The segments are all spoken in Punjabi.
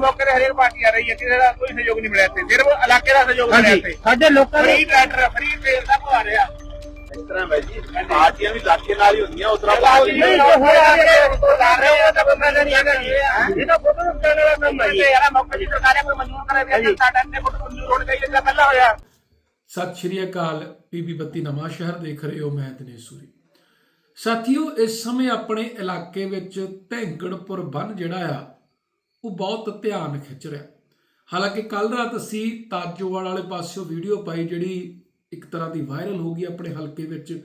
ਮੌਕੇ ਤੇ ਹਰੇਕ ਪਾਰਟੀ ਆ ਰਹੀ ਹੈ ਕਿਸੇ ਦਾ ਕੋਈ ਸਹਿਯੋਗ ਨਹੀਂ ਮਿਲਿਆ ਇੱਥੇ ਸਿਰਫ ਇਲਾਕੇ ਦਾ ਸਹਿਯੋਗ ਮਿਲਿਆ ਇੱਥੇ। ਸਾਡੇ ਲੋਕਾਂ ਫਰੀ ਟਰੈਕਟਰ ਫਰੀ ਤੇਲ ਦਾ ਆ ਰਿਹਾ। ਇਸ ਤਰ੍ਹਾਂ ਬਾਈ ਜੀ ਪਾਰਟੀਆਂ ਵੀ ਇਲਾਕੇ ਨਾਲ ਹੀ ਹੁੰਦੀਆਂ ਉਤਰਾ ਨਹੀਂ ਹੁਣ ਆ ਕੇ ਲਾ ਰਹੇ ਹੋ ਤਾਂ ਬੰਦਾ ਨਹੀਂ ਹੈਗਾ ਜੀ। ਇਹ ਤਾਂ ਫੋਟੋ ਨੂੰ ਕਰਨ ਵਾਲਾ ਕੰਮ ਹੈ ਯਾਰ ਮੌਕੇ ਦੀ ਸਰਕਾਰੇ ਕੋਈ ਮਨਜ਼ੂਰ ਕਰੇ ਵੀ ਜਨਤਾ ਟਾਈਮ ਨੇ ਫੋਟੋ ਮਨਜ਼ੂਰ ਹੋਣੀ ਚਾਹੀਦੀ ਹੈ ਪਹਿਲਾਂ ਹੋਇਆ। ਸਤਿ ਸ਼੍ਰੀ ਅਕਾਲ ਪੀਪੀ ਬੱਤੀ ਨਵਾਂ ਸ਼ਹਿਰ ਦੇਖ ਰਹੇ ਹੋ ਮੈਂ ਦਿਨੇਸ਼ ਸੂਰੀ। ਸਾਥੀਓ ਇਸ ਸਮੇਂ ਆਪਣੇ ਇਲਾਕੇ ਵਿੱਚ ਧੈਂਗੜਪੁਰ ਬੰਨ ਜਿਹੜਾ ਆ ਉਹ ਬਹੁਤ ਧਿਆਨ ਖਿੱਚ ਰਿਹਾ। ਹਾਲਾਂਕਿ ਕੱਲ ਰਾਤ ਅਸੀਂ ਤਾਜੋਵਾਲ ਵਾਲੇ ਪਾਸਿਓਂ ਵੀਡੀਓ ਪਾਈ ਜਿਹੜੀ ਇੱਕ ਤਰ੍ਹਾਂ ਦੀ ਵਾਇਰਲ ਹੋ ਗਈ ਆਪਣੇ ਹਲਕੇ ਵਿੱਚ।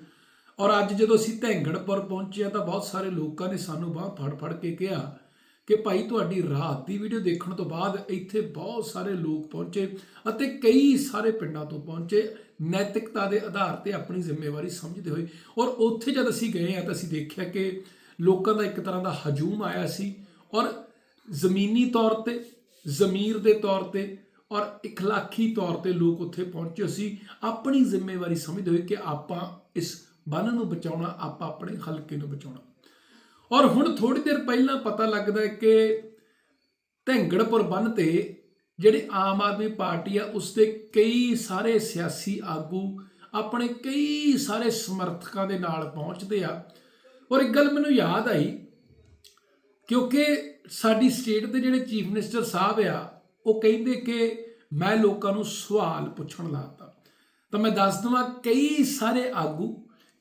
ਔਰ ਅੱਜ ਜਦੋਂ ਅਸੀਂ ਧੈਂਗੜਪੁਰ ਪਹੁੰਚੇ ਹਾਂ ਤਾਂ ਬਹੁਤ ਸਾਰੇ ਲੋਕਾਂ ਨੇ ਸਾਨੂੰ ਬਾਹ ਫੜ ਫੜ ਕੇ ਕਿਹਾ ਕਿ ਭਾਈ ਤੁਹਾਡੀ ਰਾਤ ਦੀ ਵੀਡੀਓ ਦੇਖਣ ਤੋਂ ਬਾਅਦ ਇੱਥੇ ਬਹੁਤ ਸਾਰੇ ਲੋਕ ਪਹੁੰਚੇ ਅਤੇ ਕਈ ਸਾਰੇ ਪਿੰਡਾਂ ਤੋਂ ਪਹੁੰਚੇ। ਨੈਤਿਕਤਾ ਦੇ ਆਧਾਰ ਤੇ ਆਪਣੀ ਜ਼ਿੰਮੇਵਾਰੀ ਸਮਝਦੇ ਹੋਏ। ਔਰ ਉੱਥੇ ਜਦ ਅਸੀਂ ਗਏ ਆ ਤਾਂ ਅਸੀਂ ਦੇਖਿਆ ਕਿ ਲੋਕਾਂ ਦਾ ਇੱਕ ਤਰ੍ਹਾਂ ਦਾ ਹਜੂਮ ਆਇਆ ਸੀ। ਔਰ ਜ਼ਮੀਨੀ ਤੌਰ ਤੇ ਜ਼ਮੀਰ ਦੇ ਤੌਰ ਤੇ ਔਰ اخلاقی ਤੌਰ ਤੇ ਲੋਕ ਉੱਥੇ ਪਹੁੰਚੇ ਸੀ ਆਪਣੀ ਜ਼ਿੰਮੇਵਾਰੀ ਸਮਝਦੇ ਹੋਏ ਕਿ ਆਪਾਂ ਇਸ ਬੰਨ ਨੂੰ ਬਚਾਉਣਾ ਆਪਾਂ ਆਪਣੇ ਹਲਕੇ ਨੂੰ ਬਚਾਉਣਾ ਔਰ ਹੁਣ ਥੋੜੀ ਦੇਰ ਪਹਿਲਾਂ ਪਤਾ ਲੱਗਦਾ ਹੈ ਕਿ ਧੈਂਗੜਪੁਰ ਬੰਨ ਤੇ ਜਿਹੜੇ ਆਮ ਆਦਮੀ ਪਾਰਟੀ ਆ ਉਸ ਦੇ ਕਈ ਸਾਰੇ ਸਿਆਸੀ ਆਗੂ ਆਪਣੇ ਕਈ ਸਾਰੇ ਸਮਰਥਕਾਂ ਦੇ ਨਾਲ ਪਹੁੰਚਦੇ ਆ ਔਰ ਇੱਕ ਗੱਲ ਮੈਨੂੰ ਯਾਦ ਆਈ ਕਿਉਂਕਿ ਸਾਡੀ ਸਟੇਟ ਦੇ ਜਿਹੜੇ ਚੀਫ ਮਿਨਿਸਟਰ ਸਾਹਿਬ ਆ, ਉਹ ਕਹਿੰਦੇ ਕਿ ਮੈਂ ਲੋਕਾਂ ਨੂੰ ਸਵਾਲ ਪੁੱਛਣ ਲਾਤਾ ਤਾਂ ਮੈਂ ਦੱਸ ਦਵਾਂ, ਕਈ ਸਾਰੇ ਆਗੂ,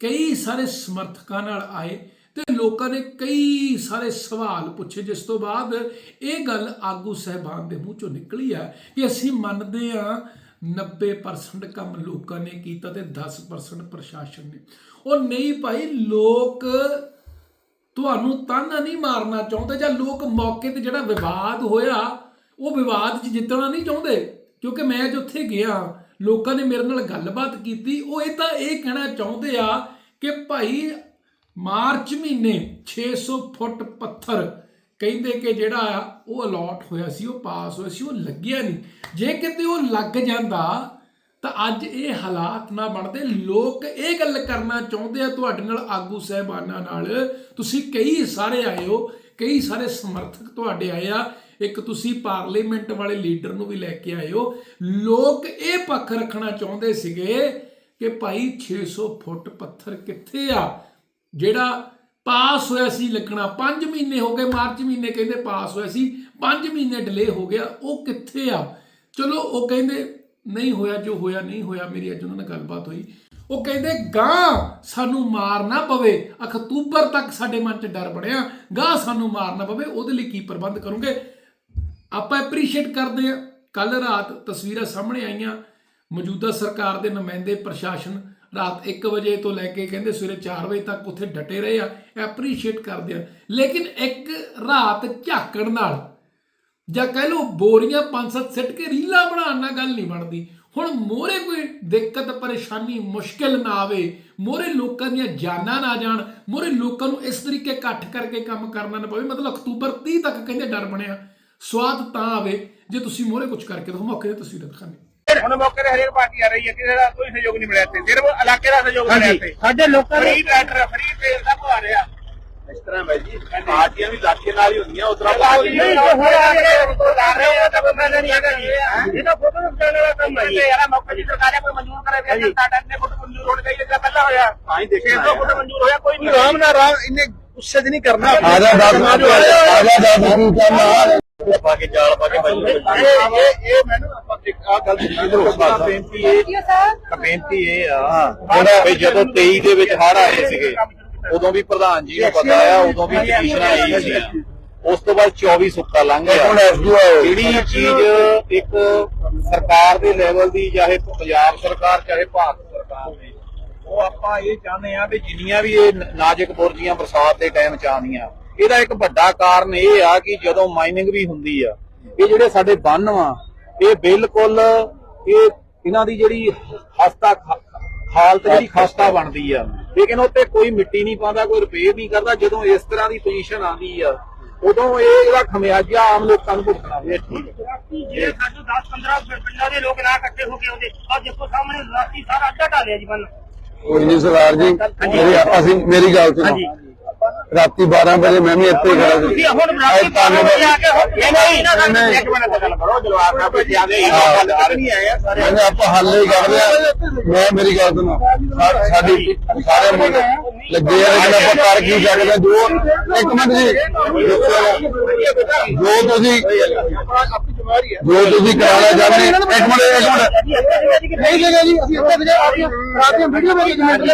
ਕਈ ਸਾਰੇ ਸਮਰਥਕਾਂ ਨਾਲ ਆਏ ਤੇ ਲੋਕਾਂ ਨੇ ਕਈ ਸਾਰੇ ਸਵਾਲ ਪੁੱਛੇ, ਜਿਸ ਤੋਂ ਬਾਅਦ ਇਹ ਗੱਲ ਆਗੂ ਸਹਿਬਾਨ ਦੇ ਮੂੰਹ ਚੋਂ ਨਿਕਲੀ ਆ ਕਿ ਅਸੀਂ ਮੰਨਦੇ ਆ 90% ਕੰਮ ਲੋਕਾਂ ਨੇ ਕੀਤਾ ਤੇ 10% ਪ੍ਰਸ਼ਾਸਨ ਨੇ। ਉਹ ਨਹੀਂ ਭਾਈ, ਲੋਕ ਤੁਹਾਨੂੰ ਤਾਨਾ ਨਹੀਂ ਮਾਰਨਾ ਚਾਹੁੰਦੇ ਜਾਂ ਲੋਕ ਮੌਕੇ ਤੇ ਜਿਹੜਾ ਵਿਵਾਦ ਹੋਇਆ, ਉਹ ਵਿਵਾਦ 'ਚ ਜਿੱਤਣਾ ਨਹੀਂ ਚਾਹੁੰਦੇ? ਕਿਉਂਕਿ ਮੈਂ ਜੋ ਉੱਥੇ ਗਿਆ, ਲੋਕਾਂ ਨੇ ਮੇਰੇ ਨਾਲ ਗੱਲਬਾਤ ਕੀਤੀ, ਉਹ ਇਹ ਤਾਂ ਇਹ ਕਹਿਣਾ ਚਾਹੁੰਦੇ ਆ ਕਿ ਭਾਈ ਮਾਰਚ ਮਹੀਨੇ 600 ਫੁੱਟ ਪੱਥਰ ਕਹਿੰਦੇ ਕਿ ਜਿਹੜਾ ਉਹ ਅਲਾਟ ਹੋਇਆ ਸੀ, ਉਹ ਪਾਸ ਹੋਇਆ ਸੀ, ਉਹ ਲੱਗਿਆ ਨਹੀਂ। ਜੇ ਕਿਤੇ ਉਹ ਲੱਗ ਜਾਂਦਾ ਤਾਂ ਅੱਜ ਇਹ ਹਾਲਾਤ ਨਾ ਬਣਦੇ। ਲੋਕ ਇਹ ਗੱਲ ਕਰਨਾ ਚਾਹੁੰਦੇ ਆ ਤੁਹਾਡੇ ਨਾਲ, ਆਗੂ ਸਹਿਬਾਨਾਂ ਨਾਲ। ਤੁਸੀਂ ਕਈ ਸਾਰੇ ਆਏ ਹੋ, ਕਈ ਸਾਰੇ ਸਮਰਥਕ ਤੁਹਾਡੇ ਆਏ ਆ। ਇੱਕ ਤੁਸੀਂ ਪਾਰਲੀਮੈਂਟ ਵਾਲੇ ਲੀਡਰ ਨੂੰ ਵੀ ਲੈ ਕੇ ਆਏ ਹੋ। ਲੋਕ ਇਹ ਪੱਖ ਰੱਖਣਾ ਚਾਹੁੰਦੇ ਸੀਗੇ ਕਿ ਭਾਈ 600 ਫੁੱਟ ਪੱਥਰ ਕਿੱਥੇ ਆ? ਜਿਹੜਾ ਪਾਸ ਹੋਇਆ ਸੀ ਲੱਗਣਾ 5 ਮਹੀਨੇ ਹੋ ਗਏ, ਮਾਰਚ ਮਹੀਨੇ ਕਹਿੰਦੇ ਪਾਸ ਹੋਇਆ ਸੀ 5 ਮਹੀਨੇ ਡਿਲੇ ਹੋ ਗਿਆ, ਉਹ ਕਿੱਥੇ ਆ? ਚਲੋ, ਉਹ ਕਹਿੰਦੇ ਨਹੀਂ ਹੋਇਆ ਜੋ ਹੋਇਆ, ਨਹੀਂ ਹੋਇਆ, ਮੇਰੀ ਅੱਜ ਉਹਨਾਂ ਨਾਲ ਗੱਲਬਾਤ ਹੋਈ। ਉਹ ਕਹਿੰਦੇ ਗਾਂ ਸਾਨੂੰ ਮਾਰ ਨਾ ਪਵੇ। ਅਕਤੂਬਰ ਤੱਕ ਸਾਡੇ ਮਨ 'ਚ ਡਰ ਬਣਿਆ। ਗਾਂ ਸਾਨੂੰ ਮਾਰ ਨਾ ਪਵੇ। ਉਹਦੇ ਲਈ ਕੀ ਪ੍ਰਬੰਧ ਕਰੋਗੇ? ਆਪਾਂ ਐਪਰੀਸ਼ੀਏਟ ਕਰਦੇ ਆ ਕੱਲ ਰਾਤ ਤਸਵੀਰਾਂ ਸਾਹਮਣੇ ਆਈਆਂ। ਮੌਜੂਦਾ ਸਰਕਾਰ ਦੇ ਨੁਮਾਇੰਦੇ ਪ੍ਰਸ਼ਾਸਨ ਰਾਤ 1 ਵਜੇ ਤੋਂ ਲੈ ਕੇ ਕਹਿੰਦੇ ਸਵੇਰੇ 4 ਵਜੇ ਤੱਕ ਉੱਥੇ ਡਟੇ ਰਹੇ ਆ। ਐਪਰੀਸ਼ੀਏਟ ਕਰਦੇ ਆ। ਲੇਕਿਨ ਇੱਕ ਰਾਤ ਝਾਕਣ ਨਾਲ ਜਾਂ ਕਹਿ ਲਓ ਬੋਰੀਆਂ ਪੰਜ ਸੱਤ ਸਿੱਟ ਕੇ ਰੀਲਾਂ ਬਣਾਉਣ ਨਾਲ ਗੱਲ ਨਹੀਂ ਬਣਦੀ। ਹੁਣ ਮੋਰੇ ਕੋਈ ਦਿੱਕਤ ਪਰੇਸ਼ਾਨੀ ਮੁਸ਼ਕਿਲ ਨਾ ਆਵੇ ਮੋਰੇ ਲੋਕਾਂ ਦੀਆਂ ਜਾਨਾਂ ਨਾ ਜਾਣ ਮੋਰੇ ਲੋਕਾਂ ਨੂੰ ਇਸ ਤਰੀਕੇ ਇਕੱਠ ਕਰਕੇ ਕੰਮ ਕਰਨਾ ਨਾ ਪਵੇ। ਮਤਲਬ ਅਕਤੂਬਰ 30 ਤੱਕ ਕਹਿੰਦੇ ਡਰ ਬਣਿਆ। ਸਵਾਦ ਤਾਂ ਆਵੇ ਜੇ ਤੁਸੀਂ ਮੋਰੇ ਕੁਝ ਕਰਕੇ ਦਿਖਾਓ ਮੌਕੇ ਤੇ ਤਸਵੀਰਾਂ ਦਿਖਾਣੇ ਹੁਣ ਮੌਕੇ ਤੇ ਹਰੇਕ ਪਾਰਟੀ ਆ ਰਹੀ ਹੈ ਕਿਸੇ ਦਾ ਕੋਈ ਸਹਿਯੋਗ ਨਹੀਂ ਮਿਲਿਆ ਇੱਥੇ। ਸਿਰਫ ਇਲਾਕੇ ਦਾ ਸਹਿਯੋਗ ਮਿਲਿਆ ਇੱਥੇ। ਸਾਡੇ ਲੋਕਾਂ ਫਰੀ ਟਰੈਕਟਰ ਫਰੀ ਤੇਲ ਦਾ ਆ ਰਿਹਾ। ਇਸ ਤਰ੍ਹਾਂ ਬਾਈ ਜੀ ਪਾਰਟੀਆਂ ਵੀ ਇਲਾਕੇ ਨਾਲ ਹੀ ਹੁੰਦੀਆਂ ਉਤਰਾ ਨਹੀਂ ਹੁਣ ਆ ਕੇ ਲਾ ਰਹੇ ਹੋ ਤਾਂ ਬੰਦਾ ਨਹੀਂ ਹੈਗਾ ਜੀ। ਇਹ ਤਾਂ ਫੋਟੋ ਨੂੰ ਕਰਨ ਵਾਲਾ ਕੰਮ ਹੈ ਯਾਰ ਮੌਕੇ ਦੀ ਸਰਕਾਰੇ ਕੋਈ ਮਨਜ਼ੂਰ ਕਰੇ ਵੀ ਜਨਤਾ ਟਾਈਮ ਨੇ ਫੋਟੋ ਮਨਜ਼ੂਰ ਹੋਣੀ ਚਾਹੀਦੀ ਹੈ ਪਹਿਲਾਂ ਹੋਇਆ। ਤਾਂ ਹੀ ਦੇਖਣਾ 600 ਫੁੱਟ ਮਨਜ਼ੂਰ ਹੋਇਆ ਕੋਈ ਨਹੀਂ ਆਰਾਮ ਨਾਲ ਆਰਾਮ ਇੰਨੇ ਗੁੱਸੇ 'ਚ ਨਹੀਂ ਕਰਨਾ ਆਜਾ ਦੱਸ ਆਜਾ ਦੱਸ ਕੀ ਕਰਨਾ ਪਾ ਕੇ ਜਾਲ ਪਾ ਕੇ ਬਾਈ ਇਹ ਇਹ ਇਹ ਮੈਨੂੰ ਆਪਾਂ ਆ ਗੱਲ ਜ਼ਰੂਰ ਬੇਨਤੀ ਇਹ ਬੇਨਤੀ ਇਹ ਆ ਵੀ ਜਦੋਂ 23 ਦੇ ਵਿੱਚ ਹੜ ਆਏ ਸੀਗੇ ਉਦੋਂ ਵੀ ਪ੍ਰਧਾਨ ਜੀ ਨੂੰ ਪਤਾ ਆ ਉਦੋਂ ਵੀ ਪਟੀਸ਼ਨਾਂ ਆਈ ਸੀ। ਉਸ ਤੋਂ ਬਾਅਦ 24 ਸੁੱਕਾ ਲੰਘ ਗਿਆ। ਜਿਹੜੀ ਚੀਜ਼ ਇੱਕ ਸਰਕਾਰ ਦੇ ਲੈਵਲ ਦੀ ਚਾਹੇ ਪੰਜਾਬ ਸਰਕਾਰ ਚਾਹੇ ਭਾਰਤ ਸਰਕਾਰ ਦੀ ਉਹ ਆਪਾਂ ਇਹ ਚਾਹੁੰਦੇ ਆ ਵੀ ਜਿੰਨੀਆਂ ਵੀ ਇਹ ਨਾਜ਼ੁਕ ਬੁਰਜੀਆਂ ਬਰਸਾਤ ਦੇ ਟਾਈਮ ਚ ਆਉਂਦੀਆਂ ਇਹਦਾ ਇੱਕ ਵੱਡਾ ਕਾਰਨ ਇਹ ਆ ਕਿ ਜਦੋਂ ਮਾਈਨਿੰਗ ਵੀ ਹੁੰਦੀ ਆ ਇਹ ਜਿਹੜੇ ਸਾਡੇ ਬੰਨ ਆ ਇਹ ਬਿਲਕੁਲ ਇਹ ਇਹਨਾਂ ਦੀ ਜਿਹੜੀ ਹਸਤਾ ਹਾਲਤ ਜਿਹੜੀ ਖਸਤਾ ਬਣਦੀ ਆ। ਲੇਕਿਨ ਉੱਤੇ ਕੋਈ ਮਿੱਟੀ ਨਹੀਂ ਪਾਉਂਦਾ ਕੋਈ ਰਿਪੇਅਰ ਨਹੀਂ ਕਰਦਾ। ਜਦੋਂ ਇਸ ਤਰ੍ਹਾਂ ਦੀ ਪੋਜੀਸ਼ਨ ਆਉਂਦੀ ਆ ਉਦੋਂ ਇਹ ਇਹਦਾ ਖਮਿਆਜਾ ਆਮ ਲੋਕਾਂ ਨੂੰ ਭੁਗਤਣਾ ਇਹ ਠੀਕ ਹੈ। ਜਿਹੜੇ ਸਾਡੇ 10 15 ਪਿੰਡਾਂ ਦੇ ਲੋਕ ਨਾ ਇਕੱਠੇ ਹੋ ਕੇ ਆਉਂਦੇ ਆ ਦੇਖੋ ਸਾਹਮਣੇ ਰਾਤੀ ਸਾਰਾ ਅੱਡਾ ਢਾਲਿਆ ਜੀ ਬੰਨ। ਕੋਈ ਨਹੀਂ ਸਰਦਾਰ ਜੀ ਮੇਰੀ ਅਸੀਂ ਮੇਰੀ ਗੱਲ ਸੁਣੋ। ਰਾਤੀ 12 ਵਜੇ ਮੈਂ ਵੀ ਇੱਥੇ ਖੜਾ ਸੀ। ਹੁਣ ਰਾਤੀ 12 ਵਜੇ ਆ ਕੇ ਨਹੀਂ ਨਹੀਂ। ਇੱਕ ਮਿੰਟ ਗੱਲ ਕਰੋ ਜਲਵਾਰ ਸਾਹਿਬ ਕੋਈ ਜ਼ਿਆਦਾ ਹੀ ਗੱਲ ਕਰ ਨਹੀਂ ਆਏ ਆ ਸਾਰੇ ਆਪਾਂ ਹੱਲ ਹੀ ਕਰਦੇ। ਆ ਮੈਂ ਮੇਰੀ ਗੱਲ ਸੁਣੋ। ਸਾਡੀ ਸਾਰੇ ਮੁੰਡੇ ਲੱਗੇ ਆ ਲੇਕਿਨ ਆਪਾਂ ਕਰ ਕੀ ਸਕਦੇ? ਜੋ ਇੱਕ ਮਿੰਟ ਜੀ। ਜੋ ਤੁਸੀਂ ਜੋ ਤੁਸੀਂ ਕਰਾਉਣਾ ਚਾਹੁੰਦੇ ਇੱਕ ਮਿੰਟ ਇੱਕ ਮਿੰਟ। ਨਹੀਂ ਜਗਾ ਜੀ ਅਸੀਂ ਇੱਥੇ ਆਪਣੀਆਂ ਆਪਣੀਆਂ ਵੀਡੀਓ ਵਿੱਚ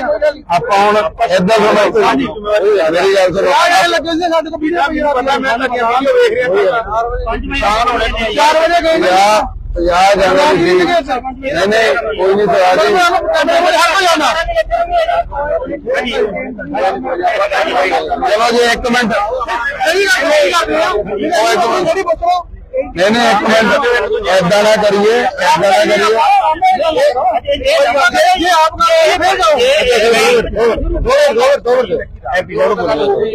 ਆਪਾਂ ਹੁਣ ਏਦਾਂ ਸੁਣੋ ਮੇਰੀ ਗੱਲ ਸੁਣੋ। ਲੱਗੇ ਸੀ ਸਾਡੇ ਕੋਲ ਵੀਡੀਓ ਪਤਾ ਮੈਂ ਲੱਗਿਆ ਵੀਡੀਓ ਵੇਖ ਰਿਹਾ। 5 ਵਜੇ 4 ਵਜੇ ਗਏ ਪੰਜਾਹ ਜਾਣਾ ਨਹੀਂ ਨਹੀਂ ਕੋਈ ਨਹੀਂ ਸਵਾਲ ਜੀ। ਚਲੋ ਜੀ ਇੱਕ ਮਿੰਟ। ਨਹੀਂ ਨਹੀਂ ਇੱਕ ਮਿੰਟ। ਏਦਾਂ ਨਾ ਕਰੀਏ ਏਦਾਂ ਨਾ ਕਰੀਏ। ਇਹ ਦੋ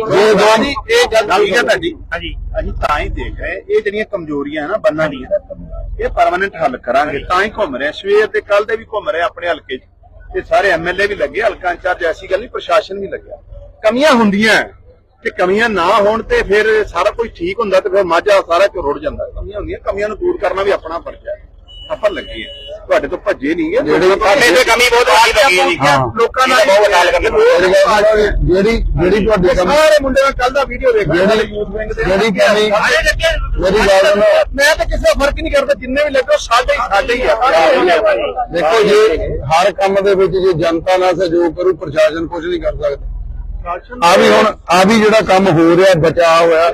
ਇਹ ਗੱਲ ਠੀਕ ਹੈ ਤੁਹਾਡੀ। ਹਾਂਜੀ। ਅਸੀਂ ਤਾਂ ਹੀ ਦੇਖ ਰਹੇ ਇਹ ਜਿਹੜੀਆਂ ਕਮਜ਼ੋਰੀਆਂ ਨਾ ਬੰਨਾਂ ਦੀਆਂ ਇਹ ਪਰਮਾਨੈਂਟ ਹੱਲ ਕਰਾਂਗੇ। ਤਾਂ ਹੀ ਘੁੰਮ ਰਿਹਾ। ਸਵੇਰ ਤੇ ਕੱਲ ਦੇ ਵੀ ਘੁੰਮ ਰਹੇ ਆਪਣੇ ਹਲਕੇ 'ਚ। ਤੇ ਸਾਰੇ ਐਮਐਲਏ ਵੀ ਲੱਗੇ, ਹਲਕਾ ਇੰਚਾਰਜ, ਐਸੀ ਗੱਲ ਨਹੀਂ, ਪ੍ਰਸ਼ਾਸਨ ਵੀ ਲੱਗਿਆ। ਕਮੀਆਂ ਹੁੰਦੀਆਂ ਤੇ ਕਮੀਆਂ ਨਾ ਹੋਣ ਤੇ ਫਿਰ ਸਾਰਾ ਕੁਝ ਠੀਕ ਹੁੰਦਾ ਤੇ ਫਿਰ ਮਾਝਾ ਸਾਰਾ ਕੁਝ ਜਾਂਦਾ। ਕਮੀਆਂ ਹੁੰਦੀਆਂ, ਕਮੀਆਂ ਨੂੰ ਦੂਰ ਕਰਨਾ ਵੀ ਆਪਣਾ ਫਰਜ਼ ਹੈ। ਆਪਾਂ ਲੱਗੇ ਆ ਤੁਹਾਡੇ ਤੋਂ ਭੱਜੇ ਨਹੀਂ ਜਿਹੜੀ- ਸਾਡੇ ਤੇ ਕਮੀ ਬਹੁਤ ਆ ਲੱਗੀ ਹੈ। ਜੀ ਹਾਂ। ਲੋਕਾਂ ਨਾਲ ਬਹੁਤ ਗੱਲ ਕਰਦੇ ਜਿਹੜੀ ਜਿਹੜੀ ਤੁਹਾਡੀ ਕਮੀ ਸਾਰੇ ਮੁੰਡਿਆਂ ਕੱਲ ਦਾ ਵੀਡੀਓ ਦੇਖ ਜਿਹੜੀ ਜਿਹੜੀ ਕਮੀ ਮੇਰੀ ਗੱਲ ਮੈਂ ਤਾਂ ਕਿਸੇ ਦਾ ਫ਼ਰਕ ਨਹੀਂ ਕਰਦਾ। ਜਿੰਨੇ ਵੀ ਲੱਗੇ ਸਾਡੇ ਹੀ ਸਾਡੇ ਹੀ ਆ। ਦੇਖੋ ਜੀ ਹਰ ਕੰਮ ਦੇ ਵਿੱਚ ਜੇ ਜਨਤਾ ਨਾਲ ਸਹਿਯੋਗ ਕਰੂ ਪ੍ਰਸ਼ਾਸਨ ਕੁਝ ਨਹੀਂ ਕਰ ਸਕਦਾ। ਆ ਵੀ ਹੁਣ ਆ ਵੀ ਜਿਹੜਾ ਕੰਮ ਹੋ ਰਿਹਾ ਬਚਾਅ ਹੋਇਆ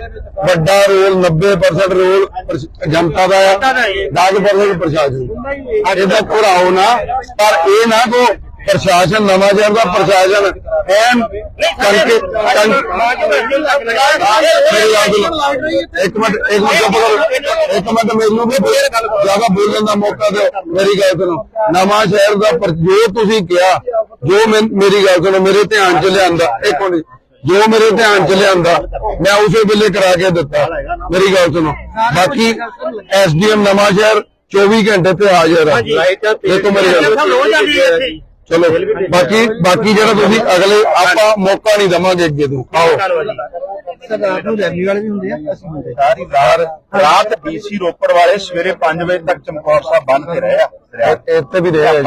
ਵੱਡਾ ਰੋਲ 90% ਰੋਲ ਜਨਤਾ ਦਾ ਆ। 10% ਪ੍ਰਸ਼ਾਸਨ ਦਾ। ਇਹਦਾ ਘੁਰਾਓ ਨਾ ਪਰ ਇਹ ਨਾ ਕੋ ਪ੍ਰਸ਼ਾਸਨ ਨਵਾਂ ਸ਼ਹਿਰ ਦਾ ਪ੍ਰਸ਼ਾਸਨ ਐਨ ਕਰਕੇ। ਇੱਕ ਮਿੰਟ ਇੱਕ ਮਿੰਟ ਚੁੱਪ ਕਰੋ ਇੱਕ ਮਿੰਟ ਮੈਨੂੰ ਵੀ ਜ਼ਿਆਦਾ ਬੋਲਣ ਦਾ ਮੌਕਾ ਦਿਓ ਮੇਰੀ ਗੱਲ ਸੁਣੋ। ਨਵਾਂ ਸ਼ਹਿਰ ਦਾ ਪਰ- ਜੋ ਤੁਸੀਂ ਕਿਹਾ ਜੋ ਮੇਰੀ ਗੱਲ ਸੁਣੋ ਮੇਰੇ ਧਿਆਨ ਚ ਲਿਆਂਦਾ ਇੱਕ ਮਿੰਟ ਜੋ ਮੇਰੇ ਧਿਆਨ ਚ ਲਿਆਂਦਾ ਮੈਂ ਉਸੇ ਵੇਲੇ ਕਰਾ ਕੇ ਦਿੱਤਾ। ਮੇਰੀ ਗੱਲ ਸੁਣੋ। ਬਾਕੀ ਐਸਡੀਐਮ ਨਵਾਂ ਸ਼ਹਿਰ 24 ਘੰਟੇ ਤੇ ਹਾਜ਼ਰ ਹੈ ਦੇਖੋ ਮੇਰੀ ਗੱਲ। ਚਲੋ ਬਾਕੀ ਬਾਕੀ ਜਿਹੜਾ ਤੁਸੀਂ ਅਗਲੇ ਆਪਾਂ ਮੌਕਾ ਨਹੀਂ ਦਵਾਂਗੇ ਅੱਗੇ ਤੋਂ। ਆਓ। ਸਾਰੀ ਰਾਤ ਰਾਤ ਡੀਸੀ ਰੋਪੜ ਵਾਲੇ ਸਵੇਰੇ 5 ਵਜੇ ਤੱਕ ਚਮਕੌਰ ਸਾਹਿਬ ਬੰਦ ਤੇ ਰਹੇ ਆ। ਇੱਥੇ ਵੀ ਰਹੇ ਆ।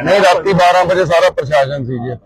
ਨਹੀਂ ਰਾਤੀ 12 ਵਜੇ ਸਾਰਾ ਪ੍ਰਸ਼ਾਸਨ ਸੀ ਜੀ।